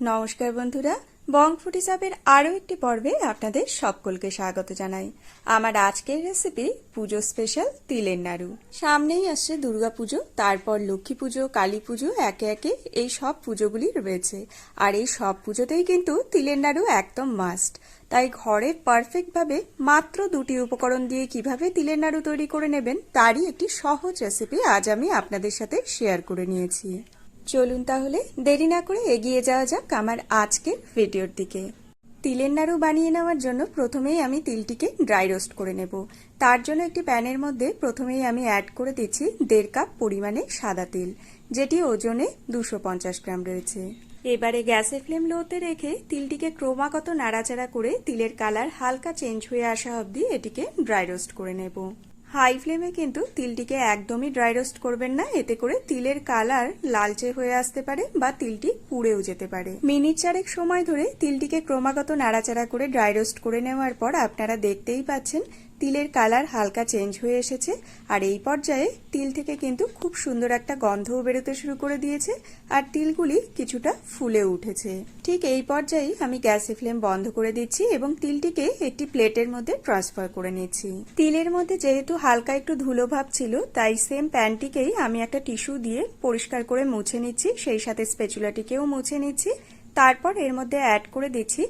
নমস্কার বন্ধুরা, বং সাপের আরও একটি পর্বে আপনাদের সকলকে স্বাগত জানাই। আমার আজকের রেসিপি পুজো স্পেশাল তিলের নাড়ু। সামনেই আসছে দুর্গা পুজো, তারপর লক্ষ্মী পুজো, কালী পুজো, একে একে এই সব পুজোগুলি রয়েছে। আর এই সব পুজোতেই কিন্তু তিলের নাড়ু একদম মাস্ট তাই ঘরে পারফেক্টভাবে মাত্র দুটি উপকরণ দিয়ে কীভাবে তিলের নাড়ু তৈরি করে নেবেন, তারই একটি সহজ রেসিপি আজ আমি আপনাদের সাথে শেয়ার করে নিয়েছি। চলুন তাহলে দেরি না করে এগিয়ে যাওয়া যাক আমার আজকের ভিডিওর দিকে। তিলের নাড়ু বানিয়ে নেওয়ার জন্য প্রথমেই আমি তিলটিকে ড্রাই রোস্ট করে নেব। তার জন্য একটি প্যানের মধ্যে প্রথমেই আমি অ্যাড করে দিচ্ছি দেড় কাপ পরিমাণে সাদা তিল, যেটি ওজনে দুশো গ্রাম রয়েছে। এবারে গ্যাসের ফ্লেম লোতে রেখে তিলটিকে ক্রমাগত নাড়াচাড়া করে তিলের কালার হালকা চেঞ্জ হয়ে আসা অবধি এটিকে ড্রাই রোস্ট করে নেব। হাই ফ্লেমে কিন্তু তিলটিকে একদমই ড্রাই রোস্ট করবেন না, এতে করে তিলের কালার লালচে হয়ে আসতে পারে বা তিলটি পুড়েও যেতে পারে। মিনিট চারেক সময় ধরে তিলটিকে ক্রমাগত নাড়াচাড়া করে ড্রাই রোস্ট করে নেওয়ার পর আপনারা দেখতেই পাচ্ছেন তিলের কালার হালকা চেঞ্জ হয়ে এসেছে। আর এই পর্যায়ে তিল থেকে কিন্তু খুব সুন্দর একটা গন্ধও বেরোতে শুরু করে দিয়েছে আর তিলগুলি কিছুটা ফুলে উঠেছে। ঠিক এই পর্যায়ে আমি গ্যাসে ফ্লেম বন্ধ করে দিচ্ছি এবং তিলটিকে একটি প্লেটের মধ্যে ট্রান্সফার করে নিচ্ছি। তিলের মধ্যে যেহেতু হালকা একটু ধুলো ভাব ছিল, তাই সেম প্যানটিকেই আমি একটা টিস্যু দিয়ে পরিষ্কার করে মুছে নিচ্ছি, সেই সাথে স্পেচুলাটিকেও মুছে নিচ্ছি। তারপর এর মধ্যে অ্যাড করে দিচ্ছি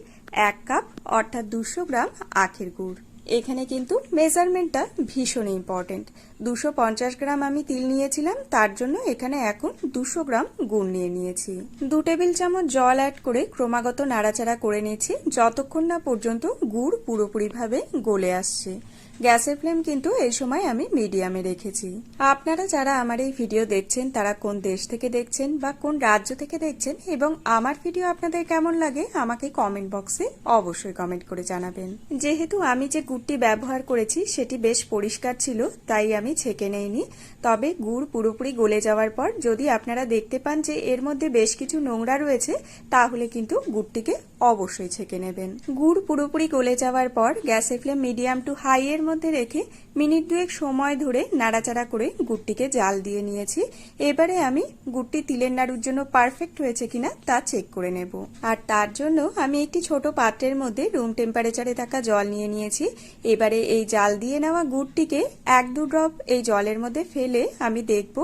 এক কাপ অর্থাৎ দুশো গ্রাম আখের গুড়। এখানে কিন্তু মেজারমেন্টটা ভীষণ ইম্পর্টেন্ট দুশো পঞ্চাশ গ্রাম আমি তিল নিয়েছিলাম, তার জন্য এখানে এখন দুশো গ্রাম গুড় নিয়ে নিয়েছি। দু টেবিল চামচ জল অ্যাড করে ক্রমাগত নাড়াচাড়া করে নিয়েছি যতক্ষণ না পর্যন্ত গুড় পুরোপুরিভাবে গলে আসছে। গ্যাসের ফ্লেম কিন্তু এই সময় আমি মিডিয়ামে রেখেছি। আপনারা যারা আমার এই ভিডিও দেখছেন, তারা কোন দেশ থেকে দেখছেন বা কোন রাজ্য থেকে দেখছেন এবং আমার ভিডিও আপনাদের কেমন লাগে, আমাকে কমেন্ট বক্সে অবশ্যই কমেন্ট করে জানাবেন। যেহেতু আমি যে গুড়টি ব্যবহার করেছি, সেটি বেশ পরিষ্কার ছিল, তাই আমি ছেঁকে নেইনি। তবে গুড় পুরোপুরি গলে যাওয়ার পর যদি আপনারা দেখতে পান যে এর মধ্যে বেশ কিছু নোংরা রয়েছে, তাহলে কিন্তু গুড়টিকে অবশ্যই ছেঁকে নেবেন। গুড় পুরোপুরি গলে যাওয়ার পর গ্যাসের ফ্লেম মিডিয়াম টু হাই এর মধ্যে রেখে মিনিট দুয়েক সময় ধরে নাড়াচাড়া করে গুড়টিকে জাল দিয়ে নিয়েছি। এবারে আমি গুড়টি তিলের নাড়ুর জন্য পারফেক্ট হয়েছে কিনা তা চেক করে নেব। আর তার জন্য আমি একটি ছোট পাত্রের মধ্যে রুম টেম্পারেচারে থাকা জল নিয়ে নিয়েছি। এবারে এই জাল দিয়ে নেওয়া গুড়টিকে এক দু ড্রপ এই জলের মধ্যে ফেলে আমি দেখব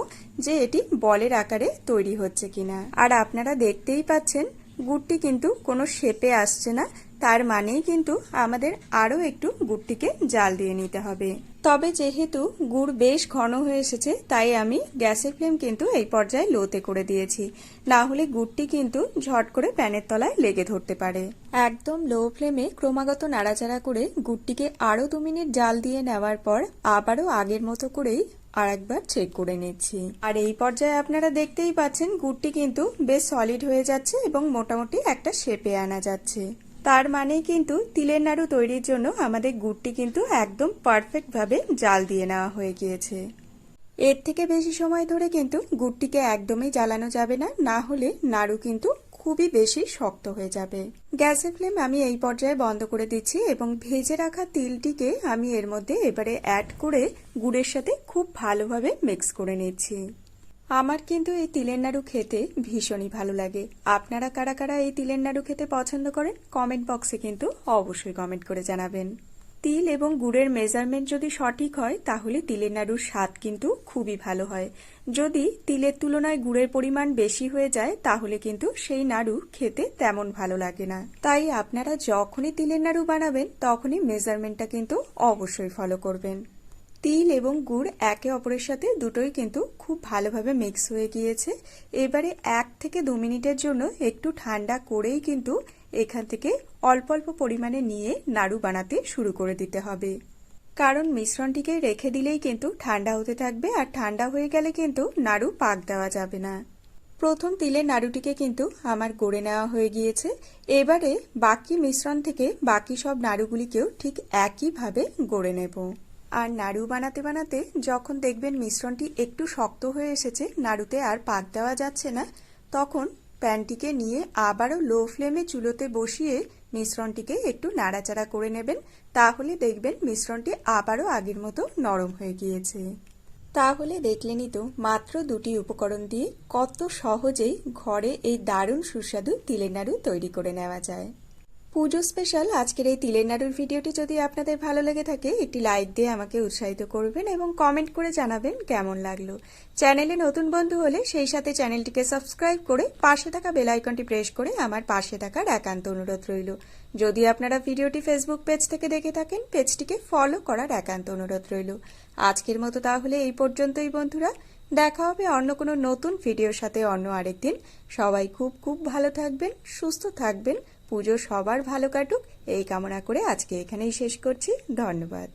যে এটি বলের আকারে তৈরি হচ্ছে কিনা। আর আপনারা দেখতেই পাচ্ছেন গুড়টি কিন্তু কোনো শেপে আসছে না। তার মানেই কিন্তু আমাদের আরও একটু গুড়টিকে জাল দিয়ে নিতে হবে। তবে যেহেতু গুড় বেশ ঘন হয়ে এসেছে, তাই আমি গ্যাসের ফ্লেম কিন্তু এই পর্যায়ে লোতে করে দিয়েছি। না হলে গুড়টি কিন্তু ঝট করে প্যানের তলায় লেগে ধরতে পারে। একদম লো ফ্লেমে ক্রমাগত নাড়াচাড়া করে গুড়টিকে আরও দু মিনিট জাল দিয়ে নেওয়ার পর আবারও আগের মতো করেই আর একবার চেক করে নিচ্ছি। আর এই পর্যায়ে আপনারা দেখতেই পাচ্ছেন, গুড়টি কিন্তু বেশ সলিড হয়ে যাচ্ছে এবং মোটামুটি একটা শেপে আনা যাচ্ছে। তার মানে কিন্তু তিলের নাড়ু তৈরির জন্য আমাদের গুড়টি কিন্তু একদম পারফেক্টভাবে জাল দিয়ে নেওয়া হয়ে গিয়েছে। এর থেকে বেশি সময় ধরে কিন্তু গুড়টিকে একদমই জ্বালানো যাবে না না হলে নাড়ু কিন্তু খুবই বেশি শক্ত হয়ে যাবে। গ্যাসের ফ্লেম আমি এই পর্যায়ে বন্ধ করে দিচ্ছি এবং ভেজে রাখা তিলটিকে আমি এর মধ্যে এবারে অ্যাড করে গুড়ের সাথে খুব ভালোভাবে মিক্স করে নিচ্ছি। আমার কিন্তু এই তিলের নাড়ু খেতে ভীষণই ভালো লাগে। আপনারা কারা কারা এই তিলের নাড়ু খেতে পছন্দ করেন কমেন্ট বক্সে কিন্তু অবশ্যই কমেন্ট করে জানাবেন। তিল এবং গুড়ের মেজারমেন্ট যদি সঠিক হয়, তাহলে তিলের নাড়ুর স্বাদ কিন্তু খুবই ভালো হয়। যদি তিলের তুলনায় গুড়ের পরিমাণ বেশি হয়ে যায়, তাহলে কিন্তু সেই নাড়ু খেতে তেমন ভালো লাগে না। তাই আপনারা যখনই তিলের নাড়ু বানাবেন, তখনই মেজারমেন্টটা কিন্তু অবশ্যই ফলো করবেন। তিল এবং গুড় একে অপরের সাথে দুটোই কিন্তু খুব ভালোভাবে মিক্স হয়ে গিয়েছে। এবারে এক থেকে দু মিনিটের জন্য একটু ঠান্ডা করেই কিন্তু এখান থেকে অল্প অল্প পরিমাণে নিয়ে নাড়ু বানাতে শুরু করে দিতে হবে। কারণ মিশ্রণটিকে রেখে দিলেই কিন্তু ঠান্ডা হতে থাকবে আর ঠান্ডা হয়ে গেলে কিন্তু নাড়ু পাক দেওয়া যাবে না। প্রথম তিলের নাড়ুটিকে কিন্তু আমার গড়ে নেওয়া হয়ে গিয়েছে। এবারে বাকি মিশ্রণ থেকে বাকি সব নাড়ুগুলিকেও ঠিক একইভাবে গড়ে নেব। আর নাড়ু বানাতে বানাতে যখন দেখবেন মিশ্রণটি একটু শক্ত হয়ে এসেছে, নাড়ুতে আর পাক দেওয়া যাচ্ছে না, তখন প্যানটিকে নিয়ে আবারও লো ফ্লেমে চুলোতে বসিয়ে মিশ্রণটিকে একটু নাড়াচাড়া করে নেবেন। তাহলে দেখবেন মিশ্রণটি আবারও আগের মতো নরম হয়ে গিয়েছে। তাহলে দেখলেনই তো, মাত্র দুটি উপকরণ দিয়ে কত সহজেই ঘরে এই দারুণ সুস্বাদু তিলের নাড়ু তৈরি করে নেওয়া যায়। পুজো স্পেশাল আজকের এই তিলের নাড়ুর ভিডিওটি যদি আপনাদের ভালো লেগে থাকে, একটি লাইক দিয়ে আমাকে উৎসাহিত করবেন এবং কমেন্ট করে জানাবেন কেমন লাগল। চ্যানেলে নতুন বন্ধু হলে সেই সাথে চ্যানেলটিকে সাবস্ক্রাইব করে পাশে থাকা বেল আইকনটি প্রেস করে আমার পাশে থাকার একান্ত অনুরোধ রইল। যদি আপনারা ভিডিওটি ফেসবুক পেজ থেকে দেখে থাকেন পেজটিকে ফলো করার একান্ত অনুরোধ রইল। আজকের মতো তাহলে এই পর্যন্তই বন্ধুরা। দেখা হবে অন্য কোনো নতুন ভিডিওর সাথে অন্য আরেকদিন। সবাই খুব খুব ভালো থাকবেন, সুস্থ থাকবেন। পুজো সবার ভালো কাটুক। এই কামনা করে আজকে এখানেই শেষ করছি। ধন্যবাদ।